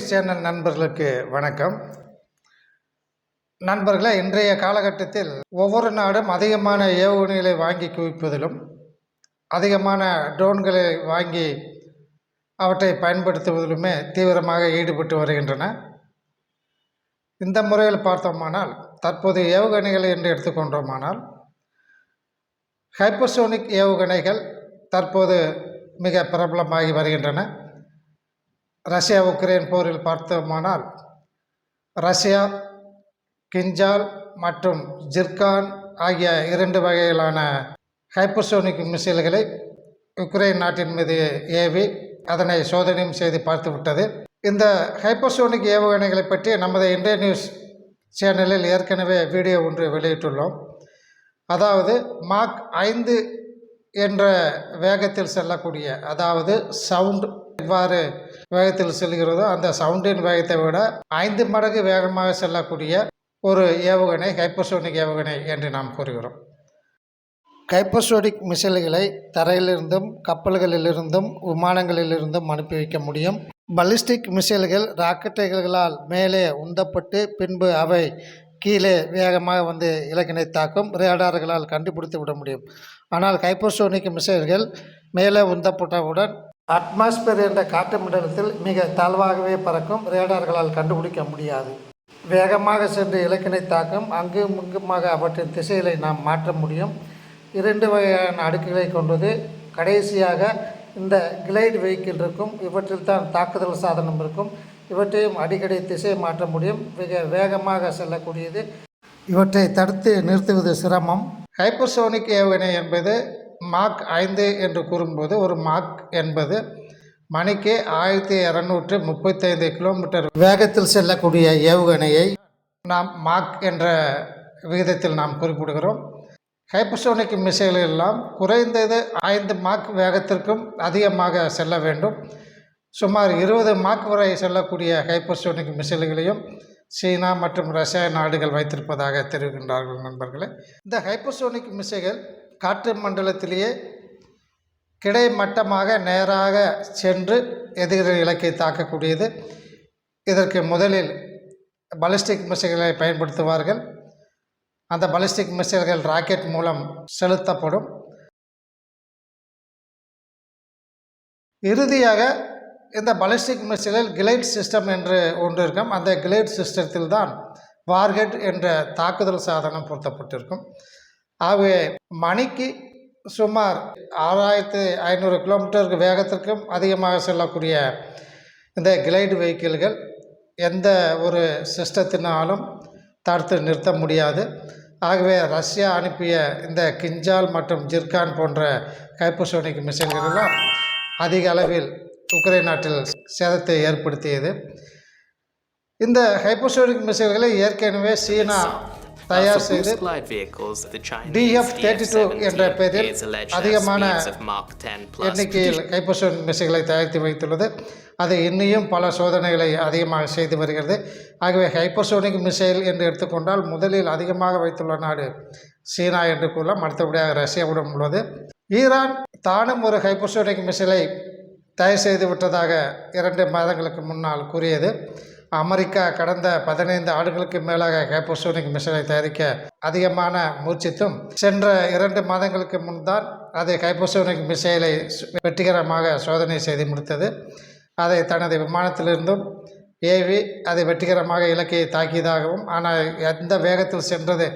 News channel நண்பர்களுக்கு வணக்கம். நண்பர்களே இன்றைய காலகட்டத்தில் ஒவ்வொரு நாடும் அதிகமான ஏவுகணைகளை வாங்கி குவிப்பதிலும் அதிகமான ட்ரோன்களை வாங்கி அவற்றை பயன்படுத்துவதிலுமே தீவிரமாக ஈடுபட்டு வருகின்றன. இந்த முறையில் பார்த்தோமானால் தற்போது ஏவுகணைகள் என்று எடுத்துக்கொண்டோமானால் ஹைப்பர்சோனிக் ஏவுகணைகள் தற்போது மிக பிரபலமாகி வருகின்றன. ரஷ்யா உக்ரைன் போரில் பார்த்தோமானால் ரஷ்யா கிஞ்சால் மற்றும் ஜிர்கான் ஆகிய இரண்டு வகையிலான ஹைப்பர்சோனிக் மிசைல்களை உக்ரைன் நாட்டின் மீது ஏவி அதனை சோதனையும் செய்து பார்த்துவிட்டது. இந்த ஹைப்பர்சோனிக் ஏவுகணைகளை பற்றி நமது இந்திய நியூஸ் சேனலில் ஏற்கனவே வீடியோ ஒன்று வெளியிட்டுள்ளோம். அதாவது மாக் ஐந்து என்ற வேகத்தில் செல்லக்கூடிய அதாவது சவுண்ட் இவ்வாறு வேகத்தில் செல்கிறதோ அந்த சவுண்டின் வேகத்தை விட ஐந்து மடங்கு வேகமாக செல்லக்கூடிய ஒரு ஏவுகணை ஹைப்பர்சோனிக் ஏவுகணை என்று நாம் கூறுகிறோம். ஹைப்பர்சோனிக் மிசைல்களை தரையிலிருந்தும் கப்பல்களிலிருந்தும் விமானங்களிலிருந்தும் அனுப்பி வைக்க முடியும். பலிஸ்டிக் மிசைல்கள் ராக்கெட்டுகளால் மேலே உந்தப்பட்டு பின்பு அவை கீழே வேகமாக வந்து இலக்கினை தாக்கும் ரேடார்களால் கண்டுபிடித்து விட முடியும். ஆனால் ஹைப்பர்சோனிக் மிசைல்கள் மேலே உந்தப்பட்டவுடன் அட்மாஸ்பியர் என்ற காற்று மண்டலத்தில் மிக தாழ்வாகவே பறக்கும் ரேடார்களால் கண்டுபிடிக்க முடியாது. வேகமாக சென்று இலக்கினை தாக்கும் அங்கும் இங்குமாக அவற்றின் திசைகளை நாம் மாற்ற முடியும். இரண்டு வகையான அடுக்குகளை கொண்டது. கடைசியாக இந்த கிளைட் வெஹிக்கிள் இருக்கும். இவற்றில் தான் தாக்குதல் சாதனம் இருக்கும். இவற்றையும் அடிக்கடி திசை மாற்ற முடியும். மிக வேகமாக செல்லக்கூடியது. இவற்றை தடுத்து நிறுத்துவது சிரமம். ஹைப்பர்சோனிக் ஏவுகணை என்பது மாக் ஐந்து என்று கூறும்போது ஒரு மாக் என்பது மணிக்கு ஆயிரத்தி இரநூற்று முப்பத்தைந்து கிலோமீட்டர் வேகத்தில் செல்லக்கூடிய ஏவுகணையை நாம் மாக் என்ற விகிதத்தில் நாம் குறிப்பிடுகிறோம். ஹைப்பர்சோனிக் மிசைல்கள் எல்லாம் குறைந்தது ஐந்து மாக் வேகத்திற்கும் அதிகமாக செல்ல வேண்டும். சுமார் இருபது மாக் வரை செல்லக்கூடிய ஹைப்பர்சோனிக் மிசைல்களையும் சீனா மற்றும் ரஷ்யா நாடுகள் வைத்திருப்பதாக தெரிவிக்கின்றார்கள் நண்பர்களே. இந்த ஹைப்பர்சோனிக் மிசைகள் காற்று மண்டலத்திலேயே கிடைமட்டமாக நேராக சென்று எதிரிகள் இலக்கை தாக்கக்கூடியது. இதற்கு முதலில் பலிஸ்டிக் மிசைல்களை பயன்படுத்துவார்கள். அந்த பலிஸ்டிக் மிசைல்கள் ராக்கெட் மூலம் செலுத்தப்படும். இறுதியாக இந்த பலிஸ்டிக் மிசைலில் கிளைட் சிஸ்டம் என்று ஒன்று இருக்கும். அந்த கிளைட் சிஸ்டத்தில் தான் வார்ஹெட் என்ற தாக்குதல் சாதனம் பொருத்தப்பட்டிருக்கும். ஆகவே மணிக்கு சுமார் ஆறாயிரத்து ஐநூறு கிலோமீட்டருக்கு வேகத்திற்கும் அதிகமாக செல்லக்கூடிய இந்த கிளைடு வெஹிக்கிள்கள் எந்த ஒரு சிஸ்டத்தினாலும் தடுத்து நிறுத்த முடியாது. ஆகவே ரஷ்யா அனுப்பிய இந்த கிஞ்சால் மற்றும் ஜிர்கான் போன்ற ஹைப்பர்சோனிக் மிஷின்களெல்லாம் அதிக அளவில் உக்ரைன் நாட்டில் சேதத்தை ஏற்படுத்தியது. இந்த ஹைப்பர்சோனிக் மிசைல்களை ஏற்கனவே சீனா தயார் செய்து டிஎஃப் தேர்ட்டி டூ என்ற பெயரில் அதிகமான எண்ணிக்கையில் ஹைப்பர்சோனிக் மிசைல்களை தயாரித்து வைத்துள்ளது. அது இன்னியும் பல சோதனைகளை அதிகமாக செய்து வருகிறது. ஆகவே ஹைப்பர்சோனிக் மிசைல் என்று எடுத்துக்கொண்டால் முதலில் அதிகமாக வைத்துள்ள நாடு சீனா என்று கூறலாம். அடுத்தபடியாக ரஷ்யாவுடன் உள்ளது. ஈரான் தானும் ஒரு ஹைப்பர்சோனிக் மிசைலை தயார் செய்து விட்டதாக இரண்டு மாதங்களுக்கு முன்னால் கூறியது. அமெரிக்கா கடந்த பதினைந்து ஆண்டுகளுக்கு மேலாக ஹைப்பர்சோனிக் மிசைலை தயாரிக்க அதிகமான முயற்சித்தும் சென்ற இரண்டு மாதங்களுக்கு முன்தான் அது ஹைப்பர்சோனிக் மிசைலை வெற்றிகரமாக சோதனை செய்து முடித்தது. அதை தனது விமானத்திலிருந்தும் ஏவி அதை வெற்றிகரமாக இலக்கையை தாக்கியதாகவும் ஆனால் எந்த வேகத்தில் சென்றது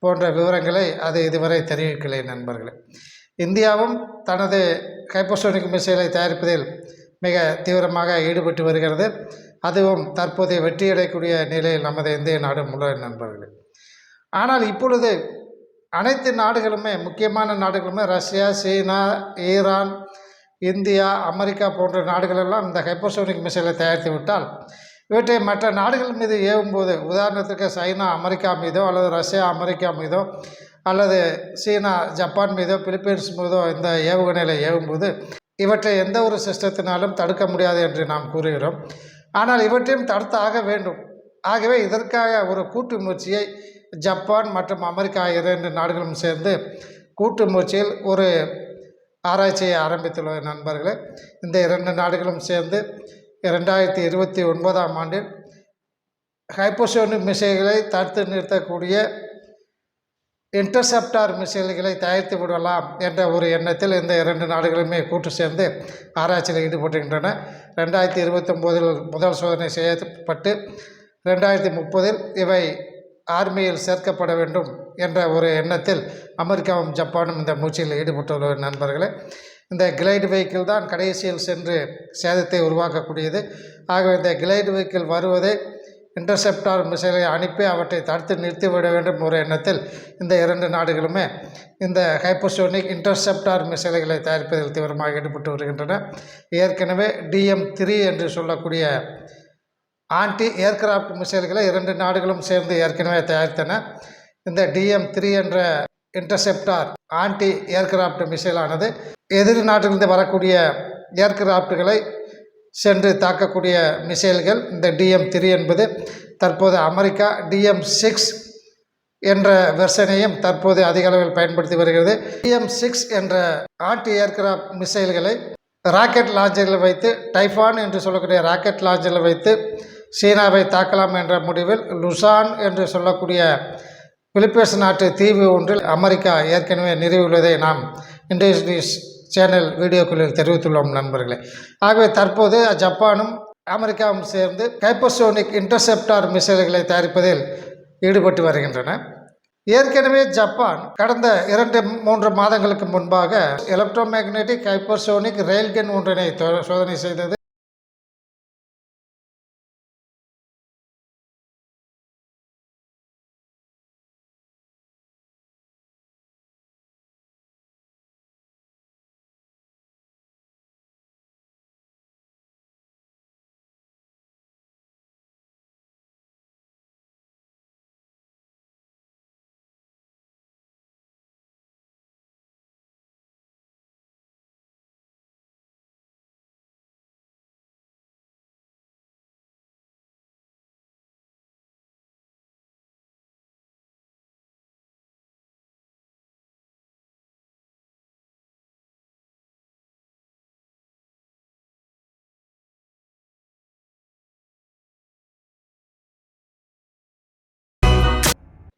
போன்ற விவரங்களை அது இதுவரை தெரிவிக்கலை நண்பர்களே. இந்தியாவும் தனது ஹைப்பர்சோனிக் மிசைலை தயாரிப்பதில் மிக தீவிரமாக ஈடுபட்டு வருகிறது. அதுவும் தற்போதைய வெற்றியடையக்கூடிய நிலையில் நமது இந்திய நாடு முழு நண்பர்களே. ஆனால் இப்பொழுது அனைத்து நாடுகளுமே முக்கியமான நாடுகளுமே Russia China Iran India America போன்ற நாடுகளெல்லாம் இந்த ஹைப்பர்சோனிக் மிசைலை தயாரித்து விட்டால் இவற்றை மற்ற நாடுகள் மீது ஏவும்போது உதாரணத்துக்கு சைனா அமெரிக்கா மீதோ அல்லது ரஷ்யா அமெரிக்கா மீதோ அல்லது சீனா ஜப்பான் மீதோ பிலிப்பைன்ஸ் மீதோ இந்த ஏவுகணையில் ஏவும்போது இவற்றை எந்த ஒரு சிஸ்டத்தினாலும் தடுக்க முடியாது என்று நாம் கூறுகிறோம். ஆனால் இவற்றையும் தடுத்தாக வேண்டும். ஆகவே இதற்காக ஒரு கூட்டு முயற்சியை ஜப்பான் மற்றும் அமெரிக்கா இரண்டு நாடுகளும் சேர்ந்து கூட்டு முயற்சியில் ஒரு ஆராய்ச்சியை ஆரம்பித்துள்ள நண்பர்களே. இந்த இரண்டு நாடுகளும் சேர்ந்து இரண்டாயிரத்தி இருபத்தி ஒன்பதாம் ஆண்டில் ஹைப்போசோனிக் மிசைகளை தடுத்து நிறுத்தக்கூடிய இன்டர்செப்டார் மிசைல்களை தயாரித்து விடலாம் என்ற ஒரு எண்ணத்தில் இந்த இரண்டு நாடுகளுமே கூட்டு சேர்ந்து ஆராய்ச்சியில் ஈடுபட்டுகின்றன ரெண்டாயிரத்தி இருபத்தொம்போதில் முதல் சோதனை செய்யப்பட்டு ரெண்டாயிரத்தி முப்பதில் இவை ஆர்மியில் சேர்க்கப்பட வேண்டும் என்ற ஒரு எண்ணத்தில் அமெரிக்காவும் ஜப்பானும் இந்த முயற்சியில் ஈடுபட்டுள்ள நண்பர்களே. இந்த கிளைடு வெஹிக்கிள் தான் கடைசியில் சென்று சேதத்தை உருவாக்கக்கூடியது. ஆகவே இந்த கிளைடு வெஹிக்கிள் வருவதை இன்டர்செப்டார் மிசைலை அனுப்பி அவற்றை தடுத்து நிறுத்திவிட வேண்டும் ஒரு எண்ணத்தில் இந்த இரண்டு நாடுகளுமே இந்த ஹைப்போசோனிக் இன்டர்செப்டார் மிசைல்களை தயாரிப்பதில் தீவிரமாக ஈடுபட்டு வருகின்றன. ஏற்கனவே டிஎம் த்ரீ என்று சொல்லக்கூடிய ஆன்டி ஏர்கிராஃப்ட் மிசைல்களை இரண்டு நாடுகளும் சேர்ந்து ஏற்கனவே தயாரித்தன. இந்த டிஎம் த்ரீ என்ற இன்டர்செப்டார் ஆன்டி ஏர்கிராஃப்ட் மிசைலானது எதிரி நாட்டிலிருந்து வரக்கூடிய ஏர்கிராஃப்ட்களை சென்று தாக்கக்கூடிய மிசைல்கள் இந்த டிஎம் த்ரீ என்பது தற்போது அமெரிக்கா டிஎம் சிக்ஸ் என்ற வெர்ஷனையும் தற்போது அதிக அளவில் பயன்படுத்தி வருகிறது. டிஎம் சிக்ஸ் என்ற ஆன்டி ஏர்கிராஃப்ட் மிசைல்களை ராக்கெட் லாஞ்சரில் வைத்து டைஃபான் என்று சொல்லக்கூடிய ராக்கெட் லாஞ்சரில் வைத்து சீனாவை தாக்கலாம் என்ற முடிவில் லுசான் என்று சொல்லக்கூடிய பிலிப்பைன்ஸ் நாட்டு தீவு ஒன்றில் அமெரிக்கா ஏற்கனவே நிறுவியுள்ளதை நாம் இண்டஸ்ட்ரீஸ் சேனல் வீடியோக்களில் தெரிவித்துள்ளோம் நண்பர்களே. ஆகவே தற்போது ஜப்பானும் அமெரிக்காவும் சேர்ந்து கைப்பர்சோனிக் இன்டர்செப்டார் மிசைல்களை தயாரிப்பதில் ஈடுபட்டு வருகின்றன. ஏற்கனவே ஜப்பான் கடந்த இரண்டு மூன்று மாதங்களுக்கு முன்பாக எலக்ட்ரோமேக்னெட்டிக் ஹைப்பர்சோனிக் ரயில்கன் ஒன்றினை சோதனை செய்தது.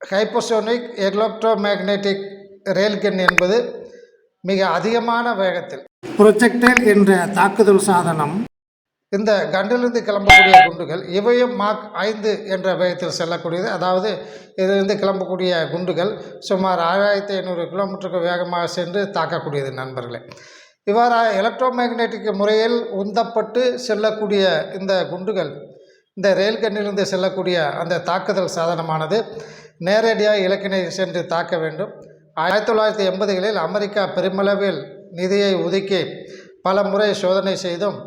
ஹைப்போசோனிக் எலக்ட்ரோமேக்னெட்டிக் ரெயில்கன் என்பது மிக அதிகமான வேகத்தில். ப்ரொஜெக்டைல் என்ற தாக்குதல் சாதனம். இந்த கண்டிலிருந்து கிளம்பக்கூடிய குண்டுகள் இவையும் மாக் ஐந்து என்ற வேகத்தில் செல்லக்கூடியது. அதாவது இதிலிருந்து கிளம்பக்கூடிய குண்டுகள் சுமார் ஆறாயிரத்தி ஐநூறு கிலோமீட்டருக்கு வேகமாக சென்று தாக்கக்கூடியது நண்பர்களே. இவ்வாறாக எலக்ட்ரோமேக்னெட்டிக் முறையில் உந்தப்பட்டு செல்லக்கூடிய இந்த குண்டுகள் இந்த ரெயில்கண்ணிலிருந்து செல்லக்கூடிய அந்த தாக்குதல் சாதனமானது நேரடியாக இலக்கினை சென்று தாக்க வேண்டும். ஆயிரத்தி தொள்ளாயிரத்தி எண்பதுகளில் அமெரிக்கா பெருமளவில் நிதியை ஒதுக்கி பல முறை சோதனை செய்தும்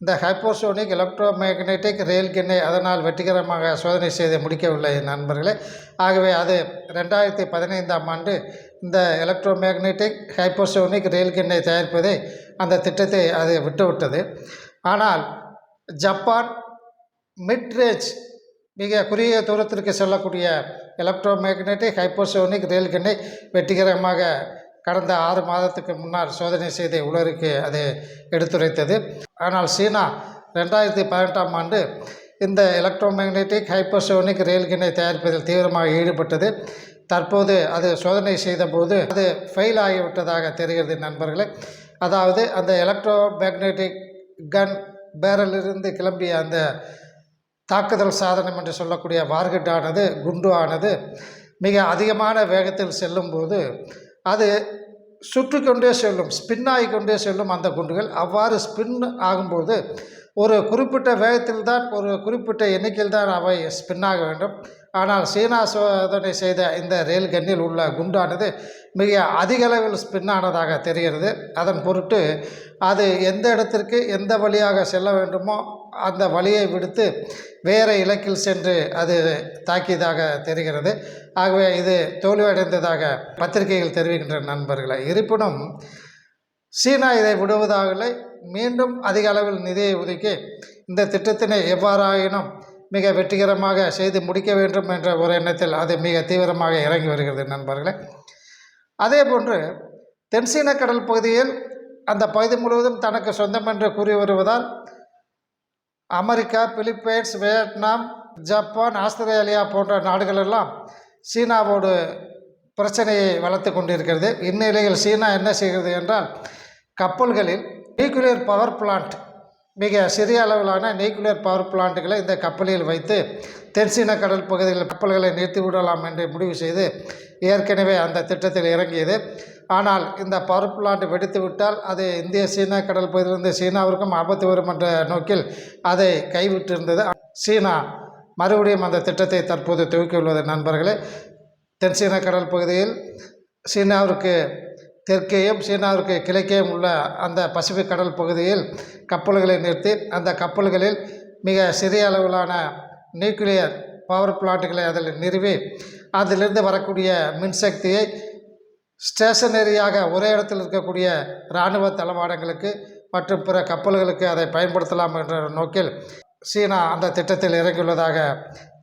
இந்த ஹைப்போசோனிக் எலக்ட்ரோ மேக்னெட்டிக் ரெயில்கிண்ணை அதனால் வெற்றிகரமாக சோதனை செய்து முடிக்கவில்லை நண்பர்களே. ஆகவே அது ரெண்டாயிரத்தி பதினைந்தாம் ஆண்டு இந்த எலக்ட்ரோ மேக்னெட்டிக் ஹைப்போசோனிக் ரெயில்கிண்ணை தயாரிப்பதை அந்த திட்டத்தை அது விட்டுவிட்டது. ஆனால் ஜப்பான் மிட்ரேஜ் மிக குறுகிய தூரத்திற்கு செல்லக்கூடிய எலக்ட்ரோ மேக்னெட்டிக் ஹைப்போசோனிக் ரயில்கண்ணை வெற்றிகரமாக கடந்த ஆறு மாதத்துக்கு முன்னால் சோதனை செய்து உலகிற்கு அது எடுத்துரைத்தது. ஆனால் சீனா ரெண்டாயிரத்தி பதினெட்டாம் ஆண்டு இந்த எலக்ட்ரோ மேக்னெட்டிக் ஹைப்போசோனிக் ரயில்கண்ணை தயாரிப்பதில் தீவிரமாக ஈடுபட்டது. தற்போது அது சோதனை செய்தபோது அது ஃபெயில் ஆகிவிட்டதாக தெரிகிறது நண்பர்களே. அதாவது அந்த எலக்ட்ரோ மேக்னெட்டிக் கன் பேரலிருந்து கிளம்பிய அந்த தாக்குதல் சாதனம் என்று சொல்லக்கூடிய வார்கட்டானது குண்டு ஆனது மிக அதிகமான வேகத்தில் செல்லும்போது அது சுற்றி கொண்டே செல்லும் ஸ்பின் ஆகிக்கொண்டே செல்லும் அந்த குண்டுகள். அவ்வாறு ஸ்பின் ஆகும்போது ஒரு குறிப்பிட்ட வேகத்தில் தான் ஒரு குறிப்பிட்ட எண்ணிக்கையில் தான் அவை ஸ்பின் ஆக வேண்டும். ஆனால் சீனா சோதனை செய்த இந்த ரயில் கன்னில் உள்ள குண்டானது மிக அதிக அளவில் ஸ்பின் ஆனதாக தெரிகிறது. அதன் பொருட்டு அது எந்த இடத்திற்கு எந்த வழியாக செல்ல வேண்டுமோ அந்த வழியை விடுத்து வேறு இலக்கில் சென்று அது தாக்கியதாக தெரிகிறது. ஆகவே இது தோல்வியடைந்ததாக பத்திரிகைகள் தெரிவிக்கின்ற நண்பர்களை. இருப்பினும் சீனா இதை விடுவதாகவில்லை. மீண்டும் அதிக அளவில் நிதியை ஒதுக்கி இந்த திட்டத்தினை எவ்வாறாயினும் மிக வெற்றிகரமாக செய்து முடிக்க வேண்டும் என்ற ஒரு எண்ணத்தில் அது மிக தீவிரமாக இறங்கி வருகிறது நண்பர்களே. அதே போன்று தென்சீன கடல் பகுதியில் அந்த பகுதி முழுவதும் தனக்கு சொந்தம் என்று கூறி வருவதால் America Philippines Vietnam Japan Australia போன்ற நாடுகளெல்லாம் சீனாவோடு பிரச்சனையை வளர்த்து கொண்டிருக்கிறது. இந்நிலையில் சீனா என்ன செய்கிறது என்றால் கப்பல்களில் நியூக்ளியர் பவர் பிளான்ட் மிக சிறிய அளவிலான நியூக்ளியர் பவர் பிளான்ட்டுகளை இந்த கப்பலில் வைத்து தென்சீன கடல் பகுதியில் கப்பல்களை நிறுத்தி விடலாம் என்று முடிவு செய்து ஏற்கனவே அந்த திட்டத்தில் இறங்கியது ஆனால் இந்த பவர் பிளான்ட் வெடித்து விட்டால் அது இந்திய சீனா கடல் பகுதியிலிருந்து சீனாவிற்கும் ஆபத்து வரும் என்ற நோக்கில் அதை கைவிட்டிருந்தது. சீனா மறுபடியும் அந்த திட்டத்தை தற்போது துவக்கியுள்ளது நண்பர்களே தென்சீன கடல் பகுதியில் சீனாவிற்கு தெற்கேயும் சீனாவிற்கு கிழக்கேயும் உள்ள அந்த பசிபிக் கடல் பகுதியில் கப்பல்களை நிறுத்தி அந்த கப்பல்களில் மிக சிறிய அளவிலான நியூக்ளியர் பவர் பிளான்ட்டுகளை அதில் நிறுவி அதிலிருந்து வரக்கூடிய மின்சக்தியை ஸ்டேஷனரியாக ஒரே இடத்தில் இருக்கக்கூடிய இராணுவ தளவாடங்களுக்கு மற்றும் பிற கப்பல்களுக்கு அதை பயன்படுத்தலாம் என்ற நோக்கில் சீனா அந்த திட்டத்தில் இறங்கியுள்ளதாக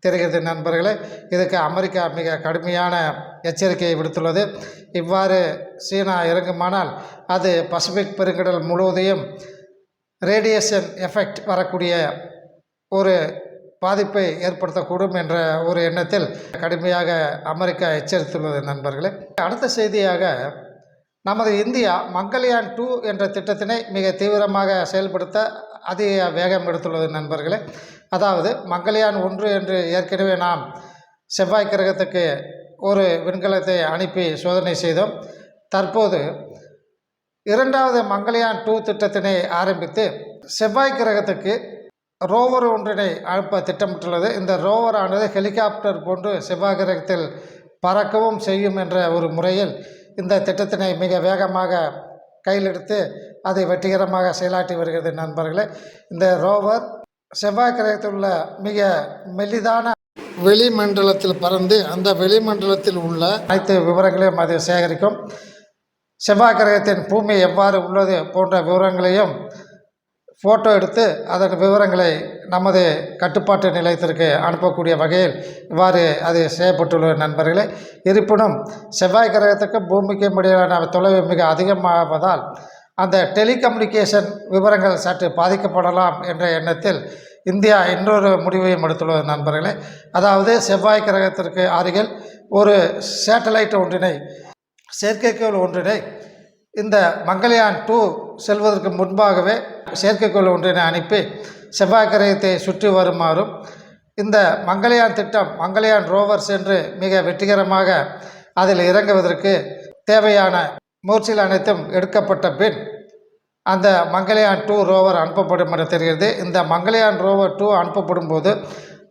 தெரிகிறது நண்பர்களே. இதுக்கு அமெரிக்கா மிக கடுமையான எச்சரிக்கையை விடுத்துள்ளது. இவ்வாறு சீனா இறங்குமானால் அது பசிபிக் பெருங்கடல் முழுவதையும் ரேடியேஷன் எஃபெக்ட் வரக்கூடிய ஒரு பாதிப்பை ஏற்படுத்தக்கூடும் என்ற ஒரு எண்ணத்தில் கடுமையாக அமெரிக்கா எச்சரித்துள்ளது நண்பர்களே. அடுத்த செய்தியாக நமது இந்தியா மங்கள்யான் டூ என்ற திட்டத்தினை மிக தீவிரமாக செயல்படுத்த அதிக வேகம் எடுத்துள்ளது நண்பர்களே. அதாவது மங்கள்யான் ஒன்று என்று ஏற்கனவே நாம் செவ்வாய் கிரகத்துக்கு ஒரு விண்கலத்தை அனுப்பி சோதனை செய்தோம். தற்போது இரண்டாவது மங்கள்யான் டூ திட்டத்தினை ஆரம்பித்து செவ்வாய் கிரகத்துக்கு ரோவர் ஒன்றினை அனுப்ப திட்டமிட்டுள்ளது. இந்த ரோவரானது ஹெலிகாப்டர் போன்று செவ்வாய் கிரகத்தில் பறக்கவும் செய்யும் என்ற ஒரு முறையில் இந்த திட்டத்தினை மிக வேகமாக கையில் எடுத்து அதை வெற்றிகரமாக செயலாற்றி வருகிறது நண்பர்களே. இந்த ரோவர் செவ்வாய் கிரகத்தில் உள்ள மிக மெலிதான வெளிமண்டலத்தில் பறந்து அந்த வெளிமண்டலத்தில் உள்ள அனைத்து விவரங்களையும் அது சேகரிக்கும். செவ்வாய் கிரகத்தின் பூமி எவ்வாறு உள்ளது போன்ற விவரங்களையும் ஃபோட்டோ எடுத்து அதன் விவரங்களை நமது கட்டுப்பாட்டு நிலையத்திற்கு அனுப்பக்கூடிய வகையில் இவ்வாறு அது செய்யப்பட்டுள்ள நண்பர்களே. இருப்பினும் செவ்வாய் கிரகத்துக்கும் பூமிக்கும் இடையிலான தொலைவு மிக அதிகமாவதால் அந்த டெலிகம்யூனிகேஷன் விவரங்கள் சற்று பாதிக்கப்படலாம் என்ற எண்ணத்தில் இந்தியா இன்னொரு முடிவையும் எடுத்துள்ளது நண்பர்களே. அதாவது செவ்வாய் கிரகத்திற்கு அருகில் ஒரு சேட்டலைட் ஒன்றினை செயற்கைக்கோள் ஒன்றினை இந்த மங்கள்யான் டூ செல்வதற்கு முன்பாகவே செயற்கைக்கோள் ஒன்றினை அனுப்பி செவ்வாய் கிரகத்தை சுற்றி வருமாறும் இந்த மங்கள்யான் திட்டம் மங்கள்யான் ரோவர்ஸ் என்று மிக வெற்றிகரமாக அதில் இறங்குவதற்கு தேவையான முயற்சிகள் அனைத்தும் எடுக்கப்பட்ட பின் அந்த மங்கள்யான் டூ ரோவர் அனுப்பப்படும் என தெரிகிறது. இந்த மங்கள்யான் ரோவர் டூ அனுப்பப்படும் போது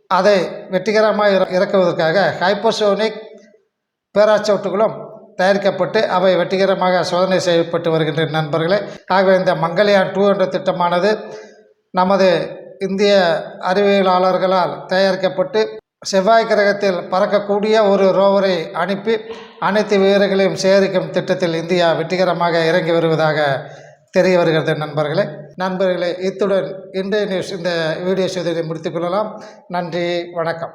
அதை வெற்றிகரமாக இறக்குவதற்காக ஹைப்பர்சோனிக் பேராச்சோட்டுகளும் தயாரிக்கப்பட்டு அவை வெற்றிகரமாக சோதனை செய்யப்பட்டு வருகின்ற நண்பர்களே. ஆகவே இந்த மங்கள்யான் டூ என்ற திட்டமானது நமது இந்திய அறிவியலாளர்களால் தயாரிக்கப்பட்டு செவ்வாய் கிரகத்தில் பறக்கக்கூடிய ஒரு ரோவரை அனுப்பி அனைத்து வீரர்களையும் சேகரிக்கும் திட்டத்தில் இந்தியா வெற்றிகரமாக இறங்கி வருவதாக தெரிய வருகிறது நண்பர்களே. நண்பர்களே இத்துடன் இன்றைய நியூஸ் இந்த வீடியோ செய்தியை முடித்துக்கொள்ளலாம் நன்றி வணக்கம்.